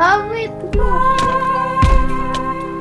Лови плюс.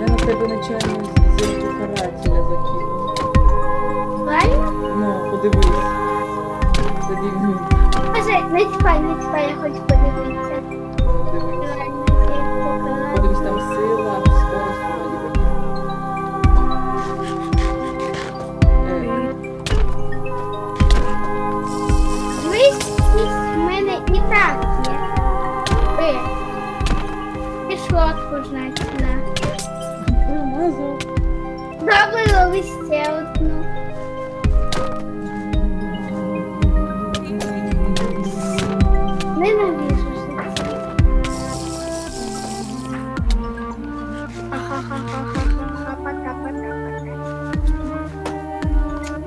Я на тебе нечайно зірку карателя закинула. Правильно? Ну, подивись. Тоді він Боже, не чіпай, не чіпай, я хочу подивитися. Лови ще одну. Життя. Ахахахахахаха, пока-пока-пока.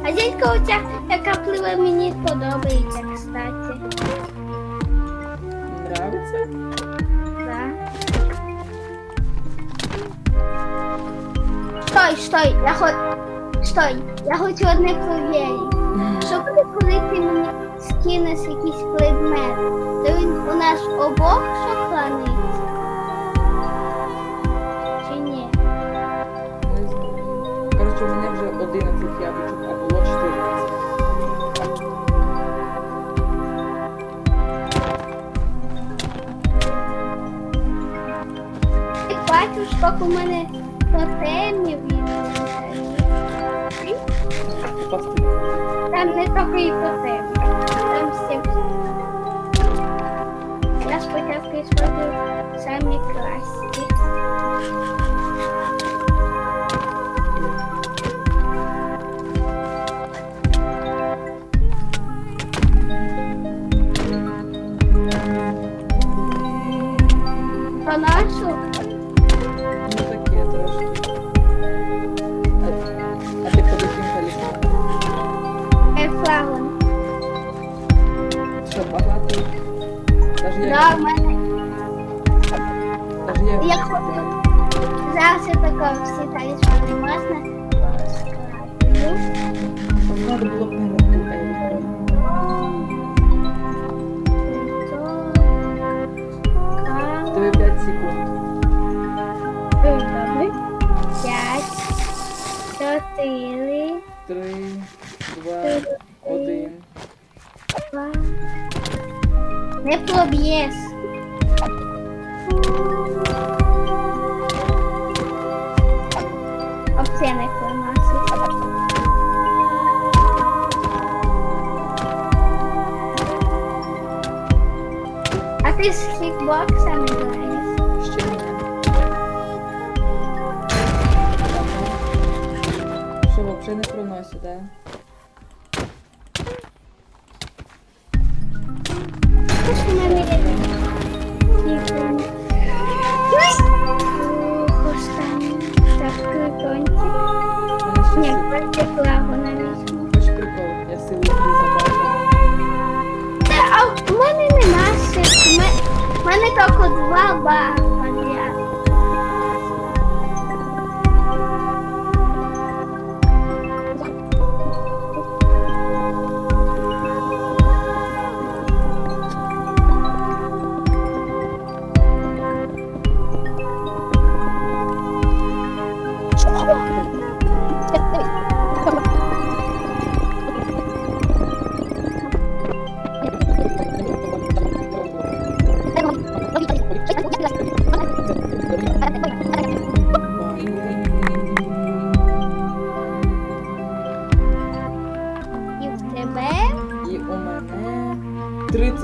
А дядька у ця, яка пливе, мені подобається, кстати. Нравиться? Да. Стой, стой, я хочу... Стой, я хочу одне провірити. Що буде, коли ти мені скинеш якийсь предмет? То він у нас обох сохраниться? Чи ні? Не знаю. Коротше, у мене вже 11 яблучок, а було 14. Ти бачиш, скільки у мене тотемів Там Зараз я така всі можна. розкладаю. Надо було перед ту Ельку. Тебе 5 секунд. П'ять, чотири, 3, 2, 1. два. Не проб'єш.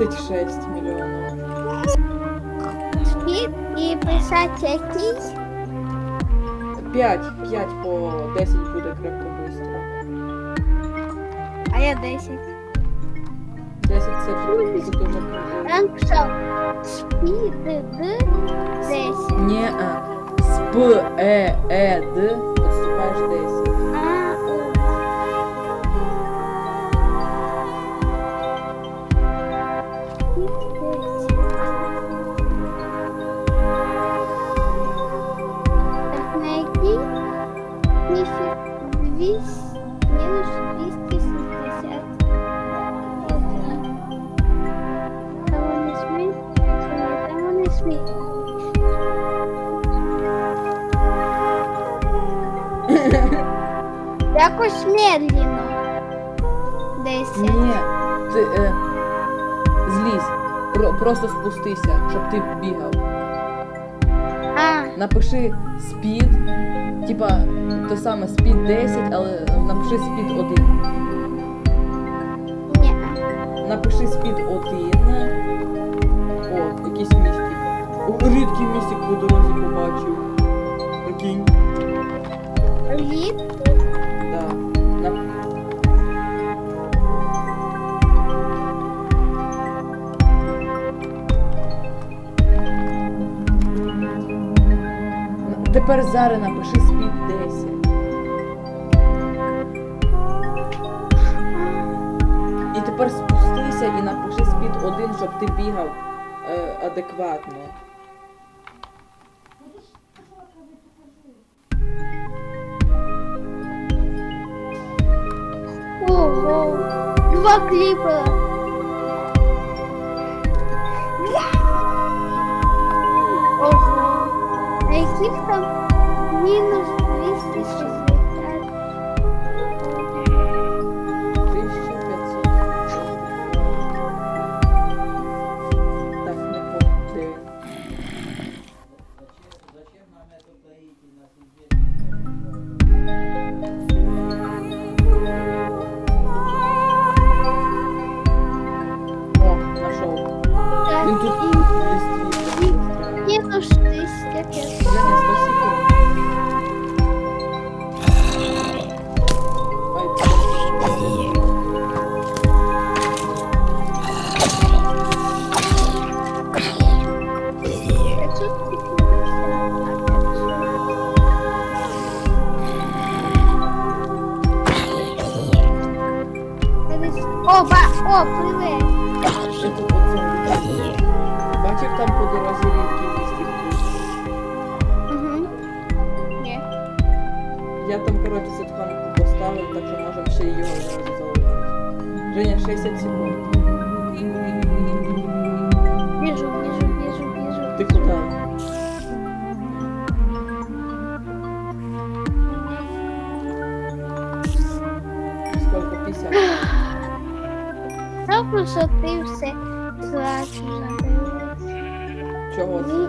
36 мільйонів. спід і писати якийсь. 5, 5 по 10 буде крепко быстро. А я 10. 10 це, це дуже круто. Ранг що? Спід д 10. Не, а. З П, Е, Е, Д відступаєш 10. класний. Якось медленно. Десь. Ні, ти е, злізь. Про, просто спустися, щоб ти бігав. А. Напиши спід. Типа, то саме спід 10, але напиши спід 1. Ні. Напиши спід 1. О, якийсь місті. Рідкий містик по дорозі побачив. Прикинь. Лід. Да. На... На- Тепер зараз напиши спід 10. І тепер спустися і напиши спід 1, щоб ти бігав е, адекватно. Два кліпера. Ого. А яких там мінус О, ба, о, привет. Що ти оце. Бачив там по дорозі рідкий містик. Угу. Ні. Я там, коротше, сетханку поставив, так що можемо ще й його зразу залутати. Женя, 60 секунд. Що ти все зразу. Чого? Ні,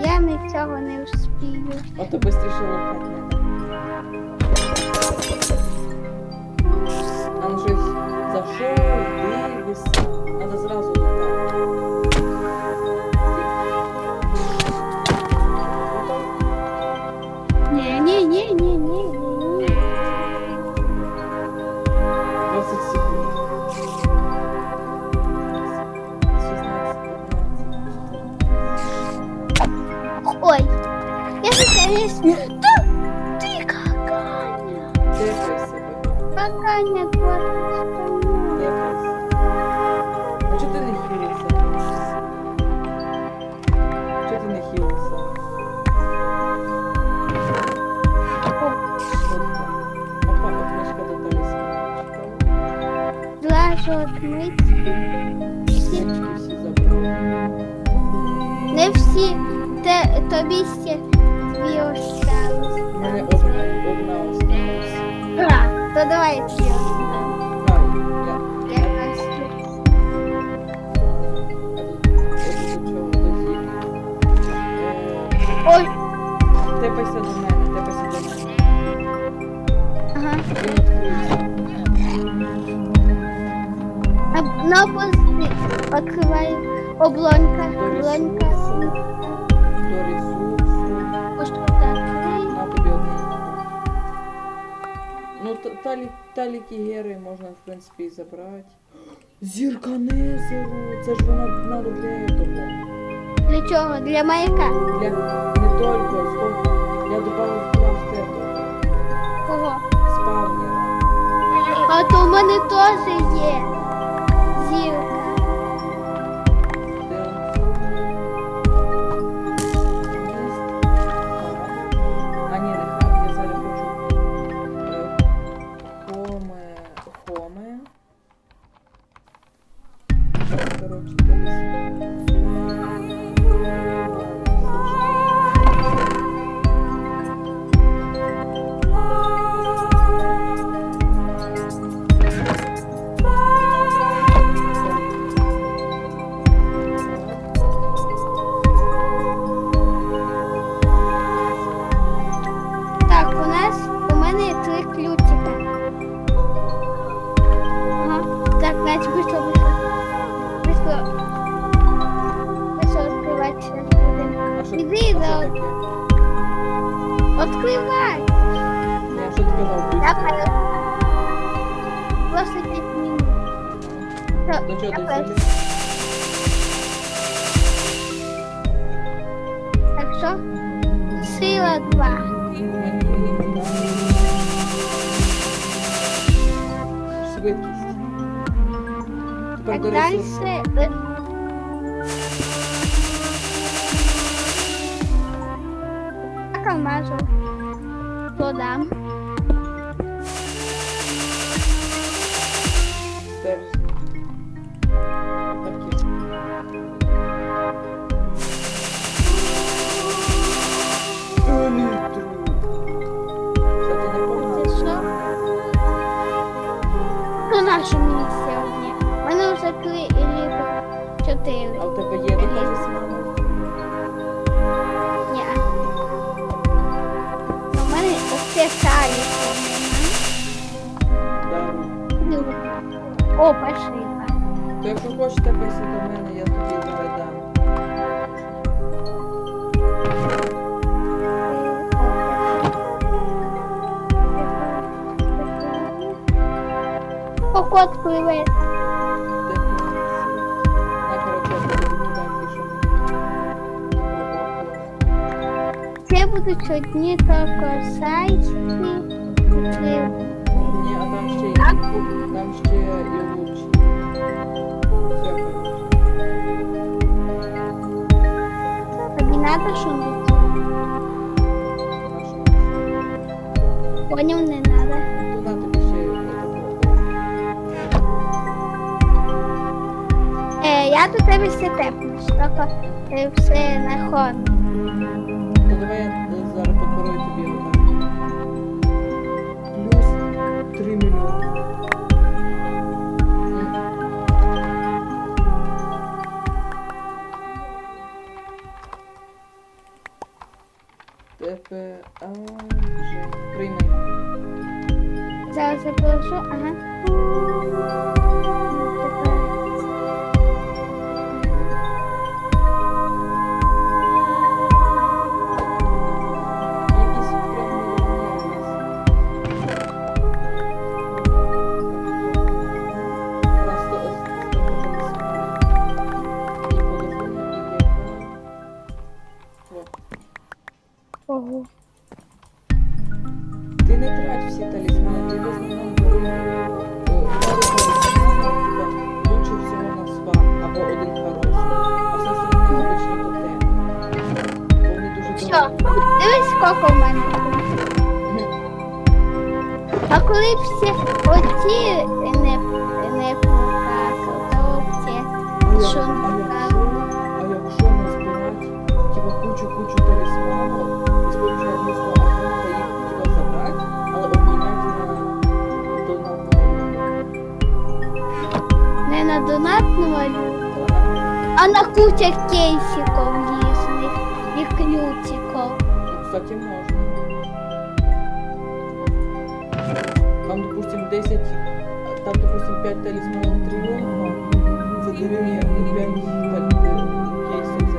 Я нічого не вспію. А то швидше надо. А ну щось зайшов, дивишся. Всі. Не всі. Те, тобі ще дві осталось. У мене одна, одна осталась. А, то давай на пости відкриваю облонька. Облонька. До ресурсу. На тобі одне. Ну, та- талі, таліки гери можна, в принципі, і забрати. Зірка Незеру! Це ж вона надо для того. Для чого? Для маяка. Для не только, сколько. Я добавив крафт этого. Кого? Спавнера. А то в мене теж є. Зірка. Де Все, До чого я ти перед- сидиш? Так що? Сила 2. Швидкість. Тепер Нашу сьогодні. У мене вже три і чотири. А у тебе є до мамою? Ні. У мене оце салі Да. О, пошли. То якщо хочете писати до мене, що мені. Це будуть одні тільки сайти. Ні, а там ще є. Все, коротше. Тобі що-нибудь? Нашу. Поняв, не я до тебе все тепнусь, тільки е, все на хон. То давай я зараз покорую тобі отак. Плюс 3 мільйони. Тепер а, вже прийми. Зараз я положу, ага. Скільки в мене. А коли б всі оці не, не покакали, то ці А що а якщо, назбирати, типа, кучу-кучу і одну їх, типа, забрати, але обміняти на донатну не на донатну валюту, а на куча кейсиків 5 талисманов триумфа за деревья и 5 кейсов за.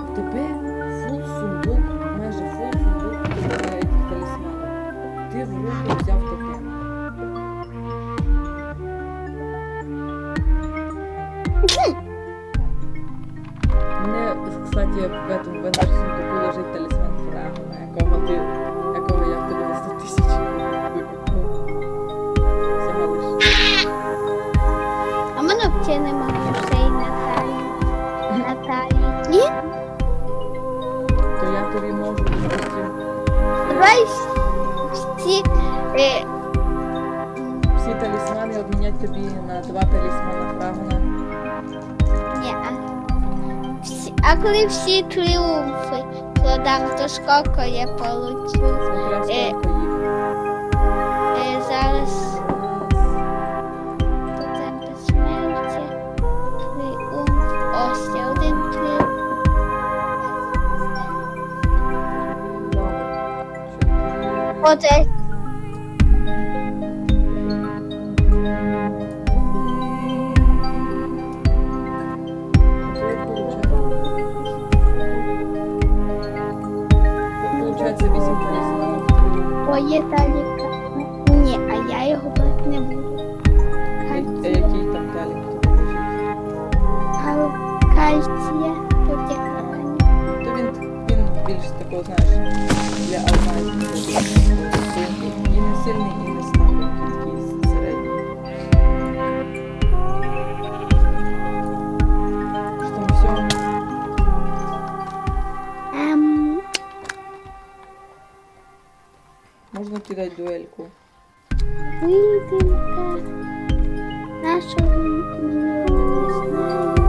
В тебе фул сундук, майже фул сундук е, этих талисманів. Ти в руку взяв тотем. Мене, кстати, в этом в сундуку всі е, всі талісмани обміняти тобі на два талісмана Фрагмана. ні. а. Всі, а коли всі тріумфи продам, то скільки я получу? Смотря Е. скільки їх. Е, зараз Тотем безсмерті, тріумф, ось є один тріумф. Чотири. Оце получається 8 коліс. Твоє талік. Ні, а я його брати не буду. А який там далі хто? А кальція тут є крапка. То він, він більш такого, знаєш, для алмазів. Він сильний і не Можна кидати дуельку. мені вона не знаю.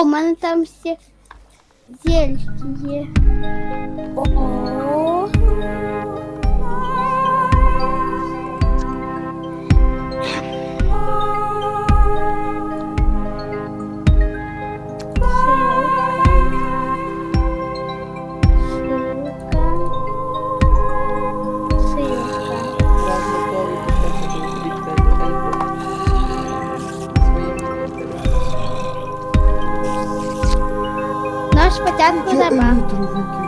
О, в мене там всі зельки є. О, спочатку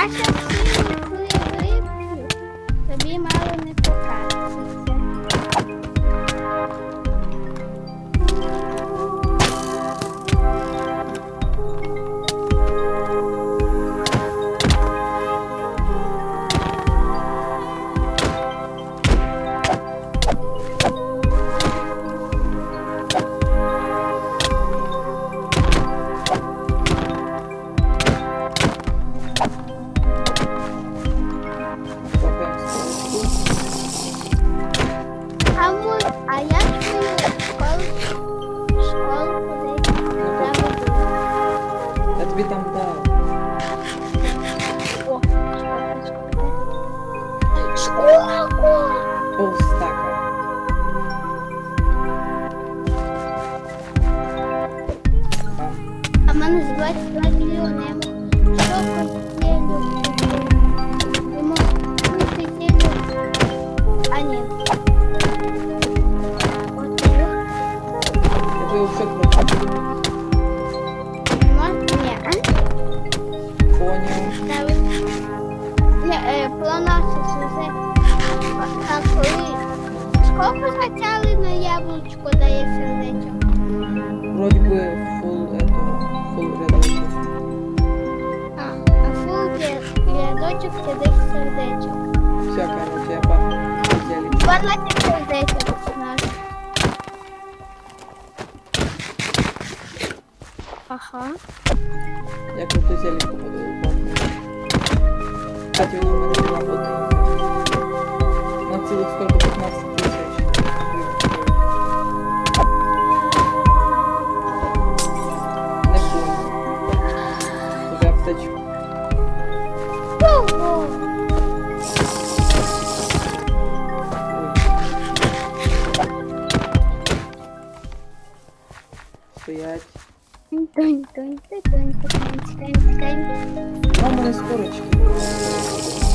А А, мо- вже. А коли сколько хотіли на яблучко дає сердечко? Вроді би фул этого, фул рядочок. А, а фул рядочок це десь сердечок. Все, короче, я пахну. Зелень. 12 сердечок у нас. Ага. Я круту буду пахнути. Кстати, вона в мене була одна. На цілих сколько 15 тисяч. Не помню. Тобі аптечку. Стоять. Тонь, тонь, тонь, тонь, тонь, тонь, тонь. Мама мене скорочки.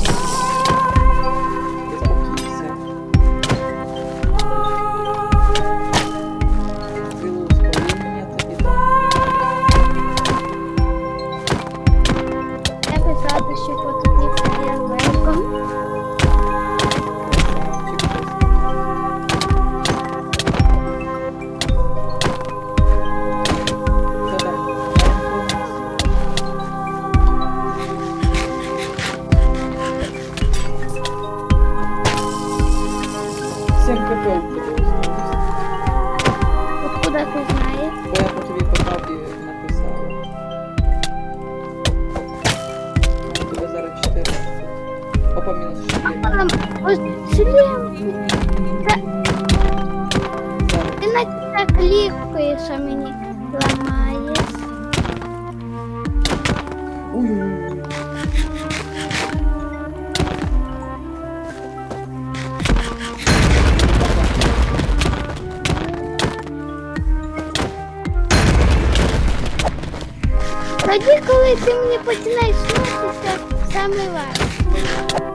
Тоді, коли ти мені починаєш снитися, саме важко.